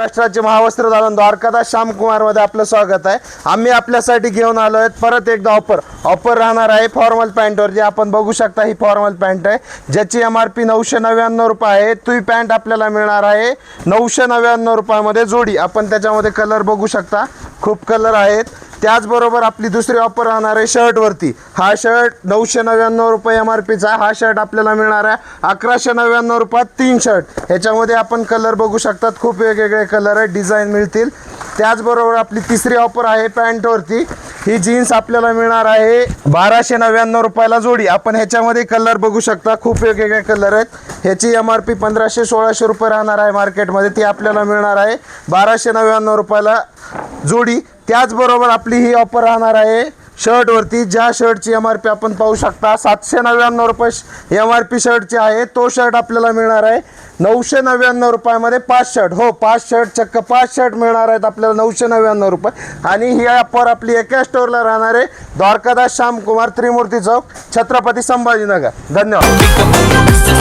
महाराष्ट्राचे महावस्त्र दालन द्वारकादास श्यामकुमारमध्ये आपलं स्वागत आहे. आम्ही आपल्यासाठी घेऊन आलो आहेत. परत एकदा ऑफर ऑफर राहणार आहे फॉर्मल पॅन्टवर जे आपण बघू शकता ही फॉर्मल पॅन्ट आहे. ज्याची एम आर पी नऊशे नव्याण्णव रुपये आहे. ती पॅन्ट आपल्याला मिळणार आहे. नऊशे नव्याण्णव रुपयामध्ये जोडी. आपण त्याच्यामध्ये कलर बघू शकता. खूप कलर आहेत. त्याचबरोबर आपली दुसरी ऑफर राहणार आहे शर्टवरती हा शर्ट नऊशे नव्याण्णव रुपये एम आर पीचा हा शर्ट आपल्याला मिळणार आहे अकराशे नव्याण्णव रुपयात तीन शर्ट ह्याच्यामध्ये आपण कलर बघू शकतात. खूप वेगवेगळे कलर आहेत. डिझाईन मिळतील. त्याचबरोबर आपली तिसरी ऑफर आहे पॅन्टवरती ही जीन्स आपल्याला मिळणार आहे बाराशे नव्याण्णव रुपयाला जोडी. आपण ह्याच्यामध्ये कलर बघू शकता. खूप वेगवेगळे कलर आहेत. ह्याची एम आर पी पंधराशे सोळाशे रुपये राहणार आहे मार्केटमध्ये ती आपल्याला मिळणार आहे बाराशे नव्याण्णव रुपयाला. जोडी. त्याचबरोबर आपली ही ऑफर राहणार आहे. शर्टवरती ज्या शर्टची एम आर पी आपण पाहू शकता सातशे नव्याण्णव रुपये एम आर पी शर्टची आहे तो शर्ट आपल्याला मिळणार आहे. नऊशे नव्याण्णव रुपयामध्ये पाच शर्ट हो पाच शर्ट चक्क पाच शर्ट मिळणार आहेत आपल्याला नऊशे नव्याण्णव रुपये. आणि ही ऑफर आपली एका स्टोअरला राहणार आहे. द्वारकादास श्यामकुमार त्रिमूर्ती चौक छत्रपती संभाजीनगर. धन्यवाद.